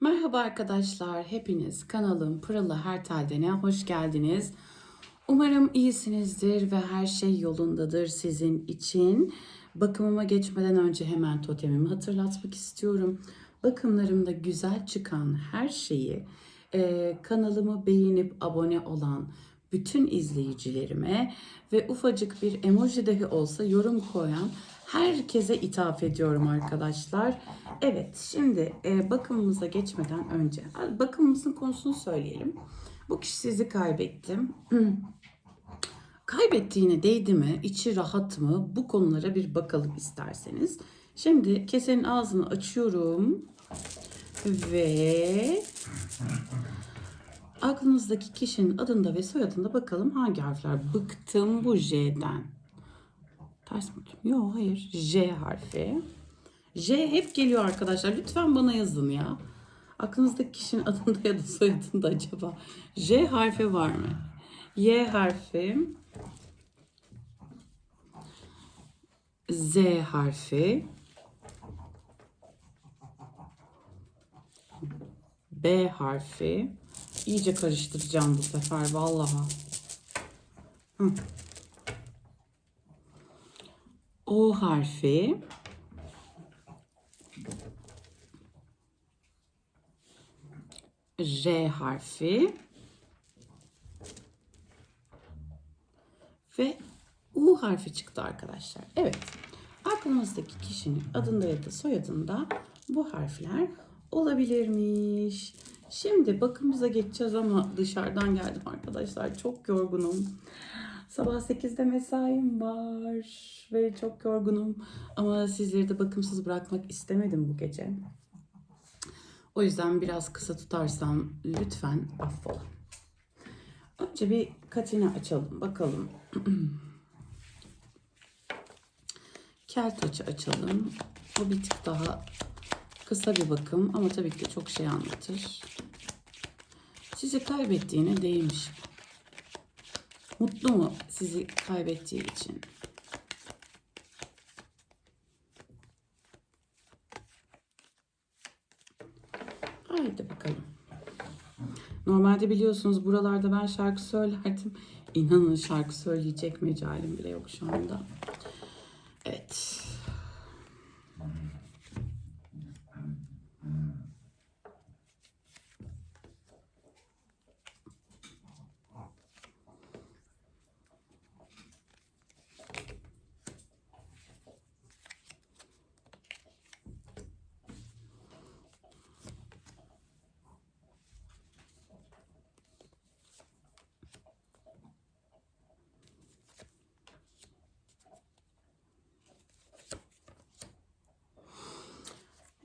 Merhaba arkadaşlar, hepiniz kanalım Pırıl'la Her Telden'e hoş geldiniz. Umarım iyisinizdir ve her şey yolundadır sizin için. Bakımıma geçmeden önce hemen totemimi hatırlatmak istiyorum. Bakımlarımda güzel çıkan her şeyi e, kanalımı beğenip abone olan bütün izleyicilerime ve ufacık bir emoji dahi olsa yorum koyan herkese ithaf ediyorum arkadaşlar. Evet şimdi e, bakımımıza geçmeden önce bakımımızın konusunu söyleyelim. Bu kişi sizi kaybettim. Kaybettiğine değdi mi? İçi rahat mı? Bu konulara bir bakalım isterseniz. Şimdi kesenin ağzını açıyorum. Ve aklınızdaki kişinin adında ve soyadında bakalım hangi harfler? Bıktım bu J'den. Ters mi? Yok hayır. J harfi. J hep geliyor arkadaşlar. Lütfen bana yazın ya. Aklınızdaki kişinin adında ya da soyadında acaba J harfi var mı? Y harfi. Z harfi. B harfi. İyice karıştıracağım bu sefer vallahi. Hı. O harfi. J harfi. Ve U harfi çıktı arkadaşlar. Evet. Aklımızdaki kişinin adında ya da soyadında bu harfler olabilirmiş. Şimdi bakımıza geçeceğiz ama dışarıdan geldim arkadaşlar. Çok yorgunum. Sabah 8'de mesaim var ve çok yorgunum. Ama sizleri de bakımsız bırakmak istemedim bu gece. O yüzden biraz kısa tutarsam lütfen affola. Önce bir katine açalım bakalım. Kel taçı açalım. O bir tık daha kısa bir bakım ama tabii ki çok şey anlatır. Sizi kaybettiğine değmiş. Mutlu mu sizi kaybettiği için? Haydi bakalım. Normalde biliyorsunuz buralarda ben şarkı söylerdim. İnanın şarkı söyleyecek mecalim bile yok şu anda. Evet.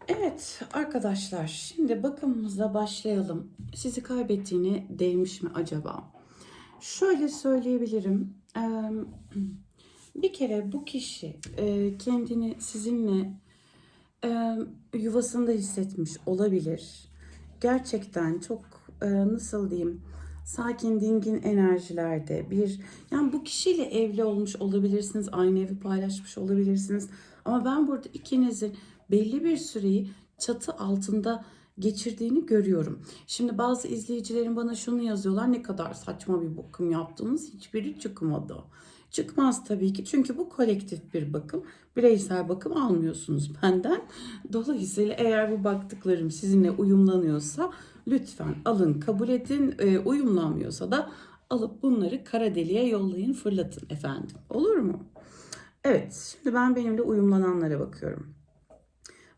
Evet arkadaşlar şimdi bakımımıza başlayalım. Sizi kaybettiğine değmiş mi acaba? Şöyle söyleyebilirim. Bir kere bu kişi kendini sizinle yuvasında hissetmiş olabilir. Gerçekten çok nasıl diyeyim sakin dingin enerjilerde bir yani bu kişiyle evli olmuş olabilirsiniz aynı evi paylaşmış olabilirsiniz ama ben burada ikinizin belli bir süreyi çatı altında geçirdiğini görüyorum. Şimdi bazı izleyicilerin bana şunu yazıyorlar ne kadar saçma bir bakım yaptınız hiçbiri çıkmadı. Çıkmaz tabii ki çünkü bu kolektif bir bakım. Bireysel bakım almıyorsunuz benden. Dolayısıyla eğer bu baktıklarım sizinle uyumlanıyorsa lütfen alın kabul edin. E, uyumlanmıyorsa da alıp bunları kara deliğe yollayın fırlatın efendim. Olur mu? Evet şimdi ben benimle uyumlananlara bakıyorum.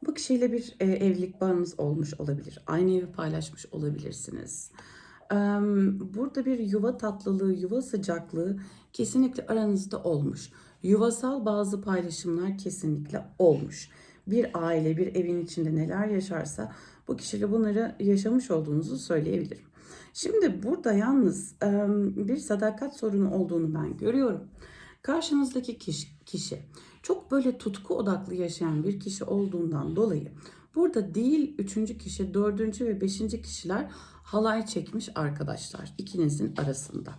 Bu kişiyle bir e, evlilik bağınız olmuş olabilir. Aynı evi paylaşmış olabilirsiniz. Eee, Burada bir yuva tatlılığı, yuva sıcaklığı kesinlikle aranızda olmuş. Yuvasal bazı paylaşımlar kesinlikle olmuş. Bir aile, bir evin içinde neler yaşarsa bu kişiyle bunları yaşamış olduğunuzu söyleyebilirim. Şimdi burada yalnız bir sadakat sorunu olduğunu ben görüyorum. Karşınızdaki kişi, kişi çok böyle tutku odaklı yaşayan bir kişi olduğundan dolayı burada değil üçüncü kişi, dördüncü ve beşinci kişiler halay çekmiş arkadaşlar ikinizin arasında.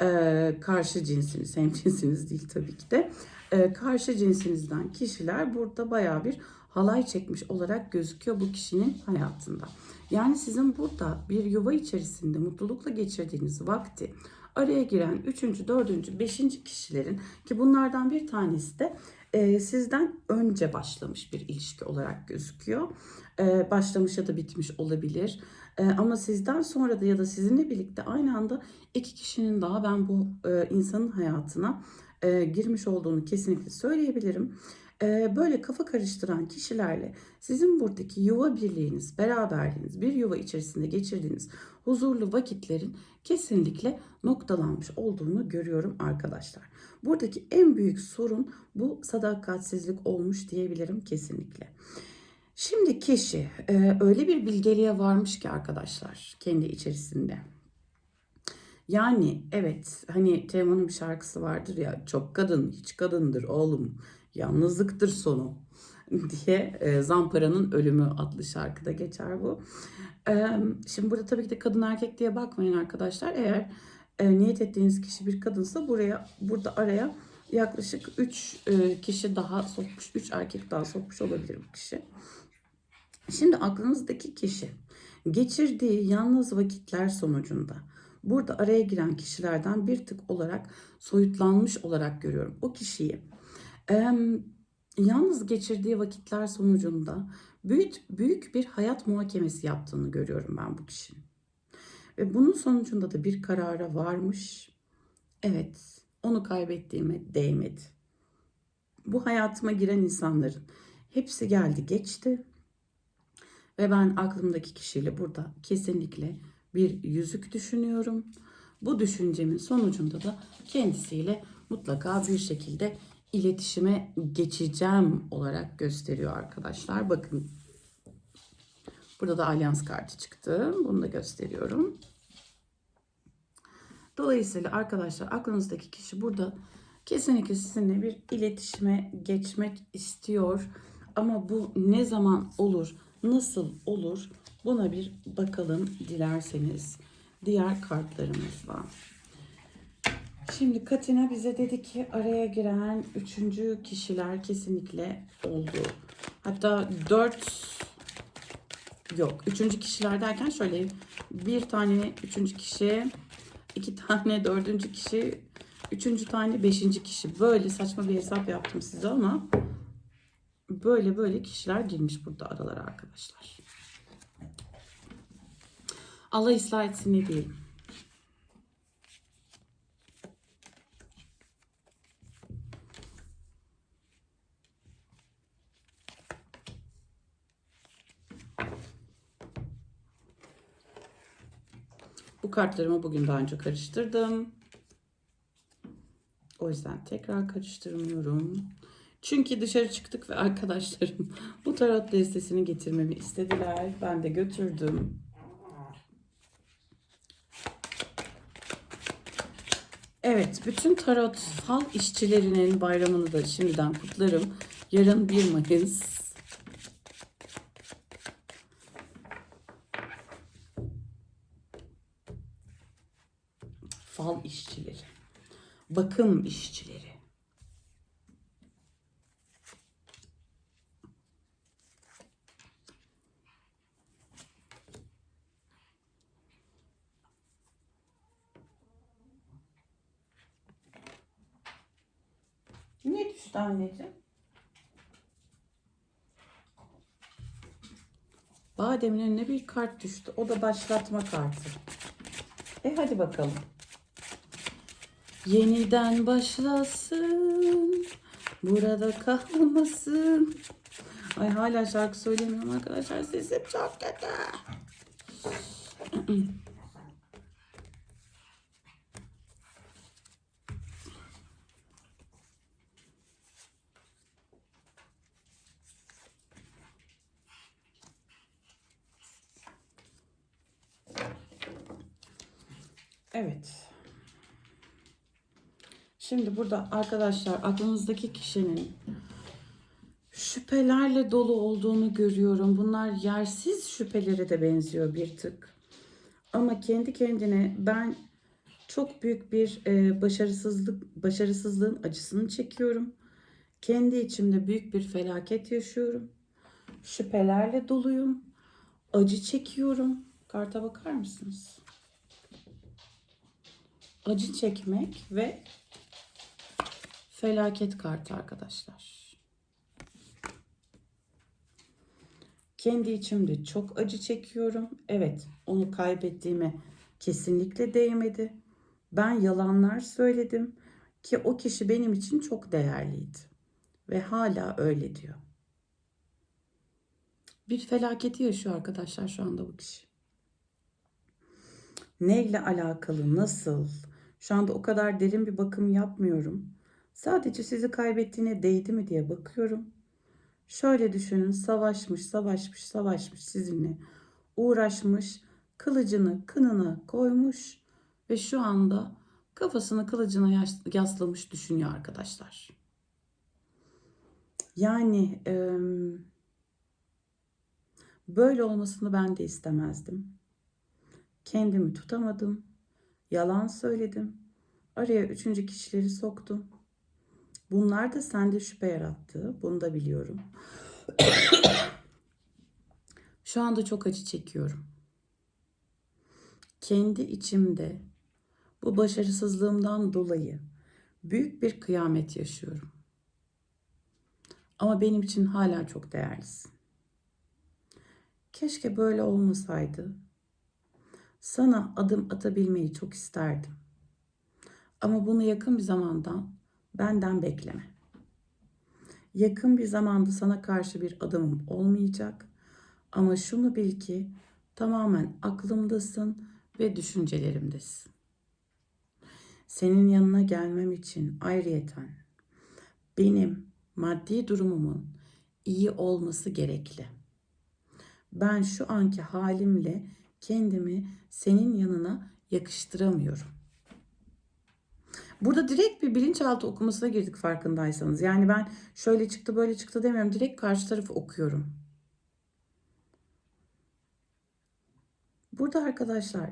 Ee, karşı cinsiniz, hem cinsiniz değil tabii ki de. Ee, karşı cinsinizden kişiler burada baya bir halay çekmiş olarak gözüküyor bu kişinin hayatında. Yani sizin burada bir yuva içerisinde mutlulukla geçirdiğiniz vakti araya giren 3. 4. 5. kişilerin ki bunlardan bir tanesi de e, sizden önce başlamış bir ilişki olarak gözüküyor. E, başlamış ya da bitmiş olabilir. E, ama sizden sonra da ya da sizinle birlikte aynı anda iki kişinin daha ben bu e, insanın hayatına e, girmiş olduğunu kesinlikle söyleyebilirim. Böyle kafa karıştıran kişilerle sizin buradaki yuva birliğiniz, beraberliğiniz, bir yuva içerisinde geçirdiğiniz huzurlu vakitlerin kesinlikle noktalanmış olduğunu görüyorum arkadaşlar. Buradaki en büyük sorun bu sadakatsizlik olmuş diyebilirim kesinlikle. Şimdi kişi öyle bir bilgeliğe varmış ki arkadaşlar kendi içerisinde. Yani evet hani Teoman'ın bir şarkısı vardır ya çok kadın hiç kadındır oğlum yalnızlıktır sonu diye e, Zampara'nın Ölümü adlı şarkıda geçer bu. E, şimdi burada tabii ki de kadın erkek diye bakmayın arkadaşlar. Eğer e, niyet ettiğiniz kişi bir kadınsa buraya burada araya yaklaşık 3 e, kişi daha sokmuş, 3 erkek daha sokmuş olabilir bu kişi. Şimdi aklınızdaki kişi geçirdiği yalnız vakitler sonucunda burada araya giren kişilerden bir tık olarak soyutlanmış olarak görüyorum. O kişiyi e, yalnız geçirdiği vakitler sonucunda büyük, büyük bir hayat muhakemesi yaptığını görüyorum ben bu kişinin. Ve bunun sonucunda da bir karara varmış. Evet, onu kaybettiğime değmedi. Bu hayatıma giren insanların hepsi geldi geçti. Ve ben aklımdaki kişiyle burada kesinlikle bir yüzük düşünüyorum. Bu düşüncemin sonucunda da kendisiyle mutlaka bir şekilde iletişime geçeceğim olarak gösteriyor arkadaşlar. Bakın burada da alyans kartı çıktı. Bunu da gösteriyorum. Dolayısıyla arkadaşlar aklınızdaki kişi burada kesinlikle sizinle bir iletişime geçmek istiyor. Ama bu ne zaman olur, nasıl olur buna bir bakalım dilerseniz. Diğer kartlarımızla. Şimdi Katina bize dedi ki araya giren üçüncü kişiler kesinlikle oldu. Hatta dört yok. Üçüncü kişiler derken şöyle bir tane üçüncü kişi, iki tane dördüncü kişi, üçüncü tane beşinci kişi. Böyle saçma bir hesap yaptım size ama böyle böyle kişiler girmiş burada aralara arkadaşlar. Allah ıslah etsin ne diyeyim. Kartlarımı bugün daha önce karıştırdım. O yüzden tekrar karıştırmıyorum. Çünkü dışarı çıktık ve arkadaşlarım bu tarot destesini getirmemi istediler. Ben de götürdüm. Evet, bütün tarotsal işçilerinin bayramını da şimdiden kutlarım. Yarın 1 Mayıs. Fal işçileri, bakım işçileri. Ne düştü anneciğim? Badem'in önüne bir kart düştü. O da başlatma kartı. E hadi bakalım. Yeniden başlasın. Burada kalmasın. Ay hala şarkı söylemiyorum arkadaşlar. Sesim çok kötü. Evet. Şimdi burada arkadaşlar aklınızdaki kişinin şüphelerle dolu olduğunu görüyorum. Bunlar yersiz şüphelere de benziyor bir tık. Ama kendi kendine ben çok büyük bir e, başarısızlık başarısızlığın acısını çekiyorum. Kendi içimde büyük bir felaket yaşıyorum. Şüphelerle doluyum. Acı çekiyorum. Karta bakar mısınız? Acı çekmek ve felaket kartı arkadaşlar. Kendi içimde çok acı çekiyorum. Evet, onu kaybettiğime kesinlikle değmedi. Ben yalanlar söyledim ki o kişi benim için çok değerliydi ve hala öyle diyor. Bir felaketi yaşıyor arkadaşlar şu anda bu kişi. Neyle alakalı, nasıl? Şu anda o kadar derin bir bakım yapmıyorum. Sadece sizi kaybettiğine değdi mi diye bakıyorum. Şöyle düşünün, savaşmış, savaşmış, savaşmış sizinle. Uğraşmış, kılıcını kınına koymuş ve şu anda kafasını kılıcına yas- yaslamış düşünüyor arkadaşlar. Yani böyle olmasını ben de istemezdim. Kendimi tutamadım. Yalan söyledim. Araya üçüncü kişileri soktum. Bunlar da sende şüphe yarattı. Bunu da biliyorum. Şu anda çok acı çekiyorum. Kendi içimde bu başarısızlığımdan dolayı büyük bir kıyamet yaşıyorum. Ama benim için hala çok değerlisin. Keşke böyle olmasaydı. Sana adım atabilmeyi çok isterdim. Ama bunu yakın bir zamandan benden bekleme. Yakın bir zamanda sana karşı bir adımım olmayacak. Ama şunu bil ki tamamen aklımdasın ve düşüncelerimdesin. Senin yanına gelmem için ayrıyeten benim maddi durumumun iyi olması gerekli. Ben şu anki halimle kendimi senin yanına yakıştıramıyorum. Burada direkt bir bilinçaltı okumasına girdik farkındaysanız. Yani ben şöyle çıktı böyle çıktı demiyorum. Direkt karşı tarafı okuyorum. Burada arkadaşlar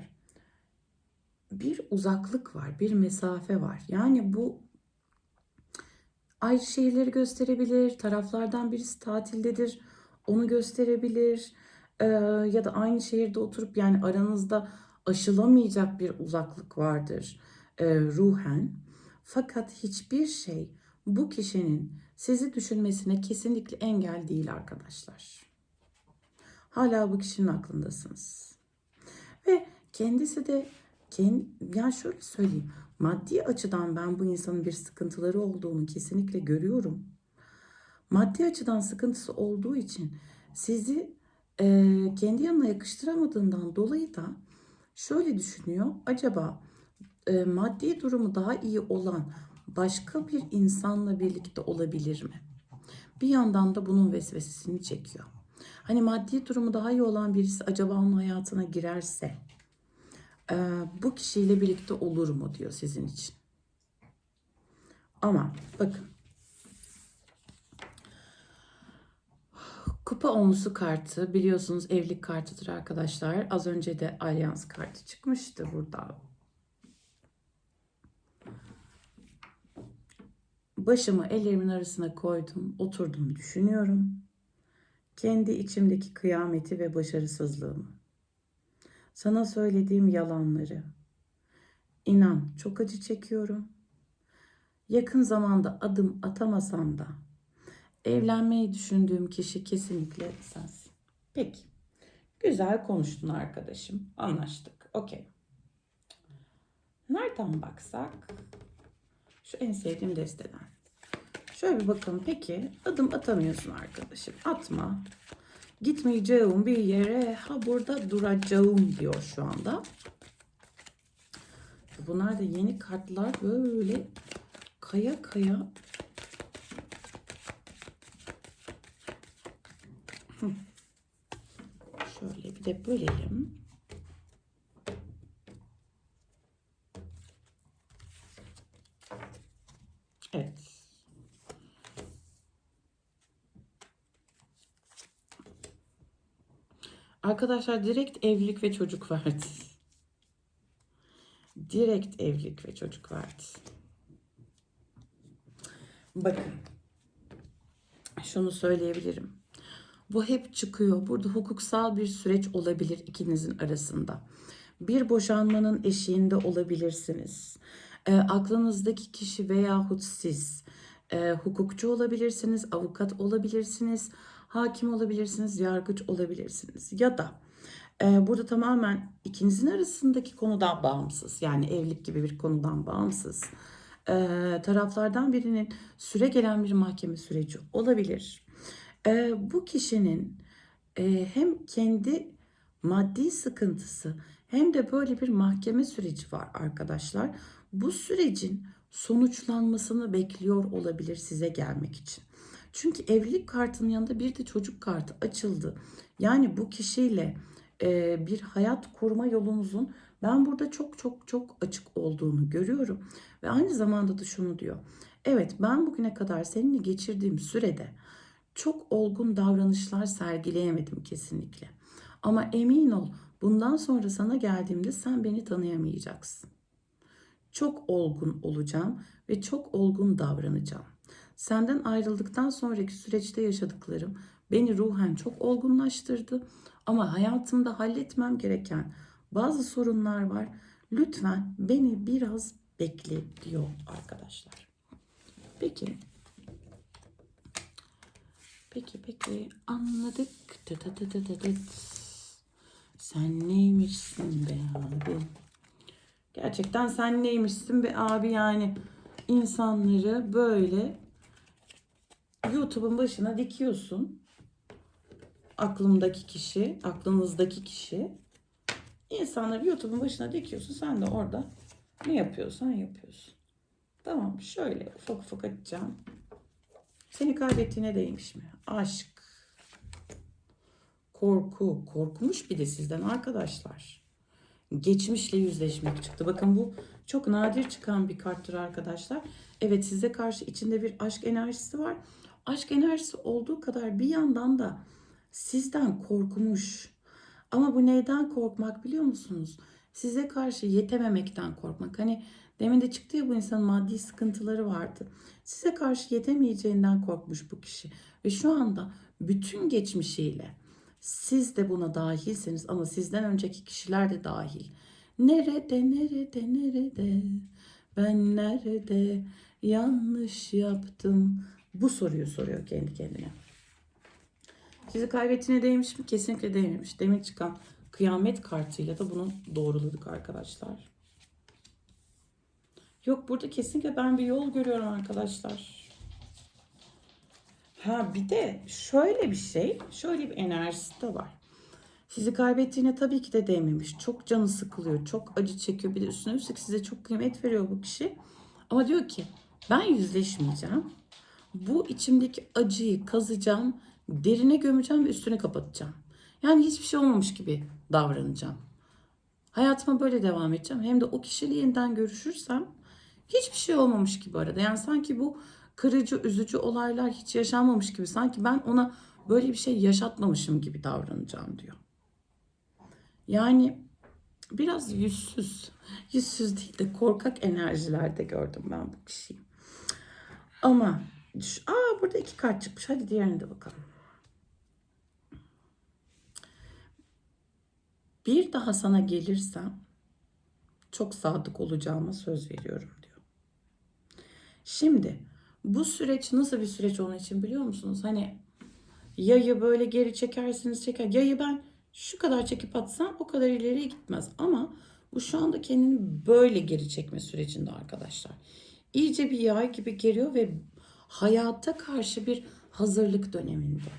bir uzaklık var, bir mesafe var. Yani bu ayrı şehirleri gösterebilir, taraflardan birisi tatildedir, onu gösterebilir ya da aynı şehirde oturup yani aranızda aşılamayacak bir uzaklık vardır e, ruhen. Fakat hiçbir şey bu kişinin sizi düşünmesine kesinlikle engel değil arkadaşlar. Hala bu kişinin aklındasınız. Ve kendisi de kendi, ya şöyle söyleyeyim. Maddi açıdan ben bu insanın bir sıkıntıları olduğunu kesinlikle görüyorum. Maddi açıdan sıkıntısı olduğu için sizi e, kendi yanına yakıştıramadığından dolayı da şöyle düşünüyor. Acaba e, maddi durumu daha iyi olan başka bir insanla birlikte olabilir mi? Bir yandan da bunun vesvesesini çekiyor. Hani maddi durumu daha iyi olan birisi acaba onun hayatına girerse e, bu kişiyle birlikte olur mu diyor sizin için. Ama bakın Kupa onlusu kartı biliyorsunuz evlilik kartıdır arkadaşlar. Az önce de alyans kartı çıkmıştı burada. Başımı ellerimin arasına koydum, oturdum, düşünüyorum. Kendi içimdeki kıyameti ve başarısızlığımı. Sana söylediğim yalanları. İnan çok acı çekiyorum. Yakın zamanda adım atamasam da evlenmeyi düşündüğüm kişi kesinlikle sensin. Peki. Güzel konuştun arkadaşım. Anlaştık. Okey. Nereden baksak? Şu en sevdiğim desteden. Şöyle bir bakalım. Peki adım atamıyorsun arkadaşım. Atma. Gitmeyeceğim bir yere. Ha burada duracağım diyor şu anda. Bunlar da yeni kartlar böyle kaya kaya. Şöyle bir de bölelim. Evet. Arkadaşlar direkt evlilik ve çocuk verdi. Direkt evlilik ve çocuk verdi. Bakın. Şunu söyleyebilirim. Bu hep çıkıyor. Burada hukuksal bir süreç olabilir ikinizin arasında. Bir boşanmanın eşiğinde olabilirsiniz. E, aklınızdaki kişi veyahut siz e, hukukçu olabilirsiniz, avukat olabilirsiniz, hakim olabilirsiniz, yargıç olabilirsiniz. Ya da e, burada tamamen ikinizin arasındaki konudan bağımsız yani evlilik gibi bir konudan bağımsız e, taraflardan birinin süre gelen bir mahkeme süreci olabilir. E, bu kişinin e, hem kendi maddi sıkıntısı hem de böyle bir mahkeme süreci var arkadaşlar. Bu sürecin sonuçlanmasını bekliyor olabilir size gelmek için. Çünkü evlilik kartının yanında bir de çocuk kartı açıldı. Yani bu kişiyle e, bir hayat kurma yolunuzun ben burada çok çok çok açık olduğunu görüyorum. Ve aynı zamanda da şunu diyor. Evet ben bugüne kadar seninle geçirdiğim sürede çok olgun davranışlar sergileyemedim kesinlikle. Ama emin ol bundan sonra sana geldiğimde sen beni tanıyamayacaksın. Çok olgun olacağım ve çok olgun davranacağım. Senden ayrıldıktan sonraki süreçte yaşadıklarım beni ruhen çok olgunlaştırdı. Ama hayatımda halletmem gereken bazı sorunlar var. Lütfen beni biraz bekle diyor arkadaşlar. Peki. Peki peki anladık. Dı dı dı dı dı dı. Sen neymişsin be abi? Gerçekten sen neymişsin be abi yani insanları böyle YouTube'un başına dikiyorsun. Aklımdaki kişi, aklınızdaki kişi. İnsanları YouTube'un başına dikiyorsun. Sen de orada ne yapıyorsan yapıyorsun. Tamam şöyle ufak ufak açacağım. Seni kaybettiğine değmiş mi? Aşk. Korku. Korkmuş bir de sizden arkadaşlar. Geçmişle yüzleşmek çıktı. Bakın bu çok nadir çıkan bir karttır arkadaşlar. Evet size karşı içinde bir aşk enerjisi var. Aşk enerjisi olduğu kadar bir yandan da sizden korkmuş. Ama bu neyden korkmak biliyor musunuz? Size karşı yetememekten korkmak. Hani demin de çıktı ya bu insanın maddi sıkıntıları vardı. Size karşı yetemeyeceğinden korkmuş bu kişi. Ve şu anda bütün geçmişiyle siz de buna dahilseniz ama sizden önceki kişiler de dahil. Nerede, nerede, nerede? Ben nerede yanlış yaptım? Bu soruyu soruyor kendi kendine. Sizi kaybettiğine değmiş mi? Kesinlikle değmemiş. Demin çıkan kıyamet kartıyla da bunu doğruladık arkadaşlar. Yok burada kesinlikle ben bir yol görüyorum arkadaşlar. Ha bir de şöyle bir şey, şöyle bir enerjisi de var. Sizi kaybettiğine tabii ki de değmemiş. Çok canı sıkılıyor, çok acı çekiyor. Bir de üstüne üstlük size çok kıymet veriyor bu kişi. Ama diyor ki ben yüzleşmeyeceğim. Bu içimdeki acıyı kazacağım, derine gömeceğim ve üstüne kapatacağım. Yani hiçbir şey olmamış gibi davranacağım. Hayatıma böyle devam edeceğim. Hem de o kişiyle yeniden görüşürsem hiçbir şey olmamış gibi arada. Yani sanki bu kırıcı, üzücü olaylar hiç yaşanmamış gibi. Sanki ben ona böyle bir şey yaşatmamışım gibi davranacağım diyor. Yani biraz yüzsüz, yüzsüz değil de korkak enerjilerde gördüm ben bu kişiyi. Ama aa burada iki kart çıkmış. Hadi diğerine de bakalım. Bir daha sana gelirsem çok sadık olacağıma söz veriyorum diyor. Şimdi bu süreç nasıl bir süreç onun için biliyor musunuz? Hani yayı böyle geri çekersiniz çeker. Yayı ben şu kadar çekip atsam o kadar ileriye gitmez. Ama bu şu anda kendini böyle geri çekme sürecinde arkadaşlar. İyice bir yay gibi geliyor ve hayata karşı bir hazırlık döneminde.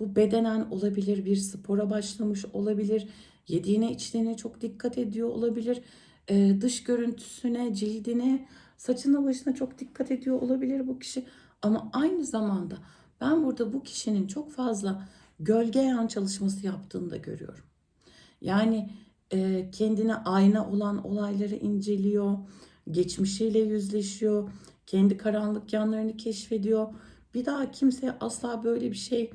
Bu bedenen olabilir, bir spora başlamış olabilir, yediğine içtiğine çok dikkat ediyor olabilir, Ee, dış görüntüsüne, cildine, saçına başına çok dikkat ediyor olabilir bu kişi. Ama aynı zamanda ben burada bu kişinin çok fazla gölge yan çalışması yaptığını da görüyorum. Yani e, kendine ayna olan olayları inceliyor, geçmişiyle yüzleşiyor, kendi karanlık yanlarını keşfediyor. Bir daha kimseye asla böyle bir şey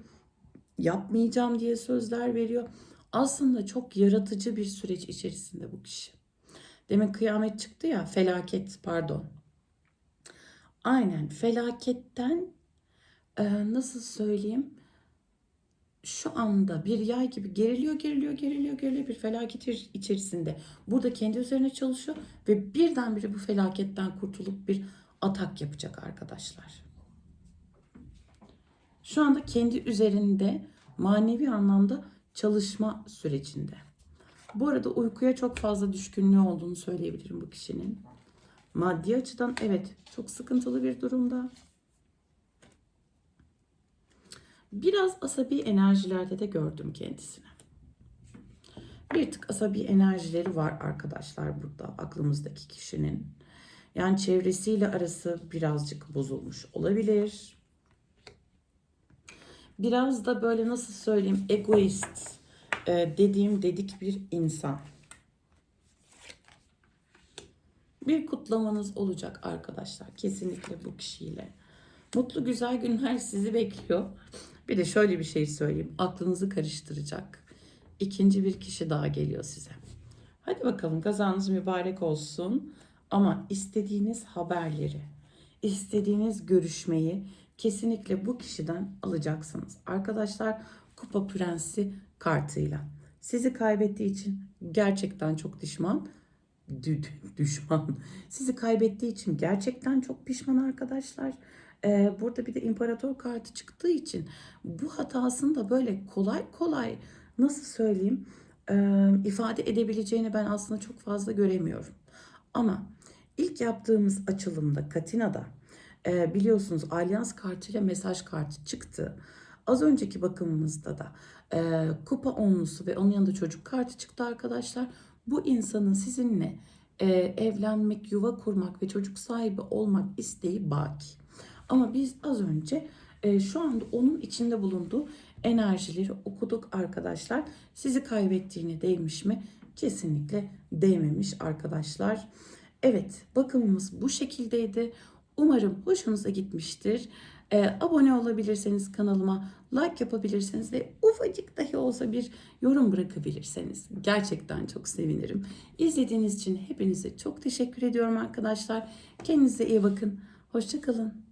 yapmayacağım diye sözler veriyor. Aslında çok yaratıcı bir süreç içerisinde bu kişi. Demin kıyamet çıktı ya, felaket pardon. Aynen felaketten e, nasıl söyleyeyim? şu anda bir yay gibi geriliyor, geriliyor, geriliyor, geriliyor bir felaket iç- içerisinde. Burada kendi üzerine çalışıyor ve birdenbire bu felaketten kurtulup bir atak yapacak arkadaşlar. Şu anda kendi üzerinde manevi anlamda çalışma sürecinde. Bu arada uykuya çok fazla düşkünlüğü olduğunu söyleyebilirim bu kişinin. Maddi açıdan evet çok sıkıntılı bir durumda. Biraz asabi enerjilerde de gördüm kendisini. Bir tık asabi enerjileri var arkadaşlar burada aklımızdaki kişinin. Yani çevresiyle arası birazcık bozulmuş olabilir. Biraz da böyle nasıl söyleyeyim egoist e, dediğim dedik bir insan. Bir kutlamanız olacak arkadaşlar kesinlikle bu kişiyle. Mutlu güzel günler sizi bekliyor. Bir de şöyle bir şey söyleyeyim. Aklınızı karıştıracak. İkinci bir kişi daha geliyor size. Hadi bakalım kazanız mübarek olsun. Ama istediğiniz haberleri, istediğiniz görüşmeyi kesinlikle bu kişiden alacaksınız. Arkadaşlar Kupa Prensi kartıyla. Sizi kaybettiği için gerçekten çok pişman. Dü- dü- düşman. Sizi kaybettiği için gerçekten çok pişman arkadaşlar. Ee, burada bir de imparator kartı çıktığı için bu hatasını da böyle kolay kolay nasıl söyleyeyim e, ifade edebileceğini ben aslında çok fazla göremiyorum. Ama ilk yaptığımız açılımda Katina'da e, biliyorsunuz alyans kartıyla mesaj kartı çıktı. Az önceki bakımımızda da e, kupa onlusu ve onun yanında çocuk kartı çıktı arkadaşlar. Bu insanın sizinle e, evlenmek, yuva kurmak ve çocuk sahibi olmak isteği baki. Ama biz az önce e, şu anda onun içinde bulunduğu enerjileri okuduk arkadaşlar. Sizi kaybettiğine değmiş mi? Kesinlikle değmemiş arkadaşlar. Evet bakımımız bu şekildeydi. Umarım hoşunuza gitmiştir. Ee, abone olabilirseniz kanalıma, like yapabilirseniz ve ufacık dahi olsa bir yorum bırakabilirseniz gerçekten çok sevinirim. İzlediğiniz için hepinize çok teşekkür ediyorum arkadaşlar. Kendinize iyi bakın. Hoşçakalın.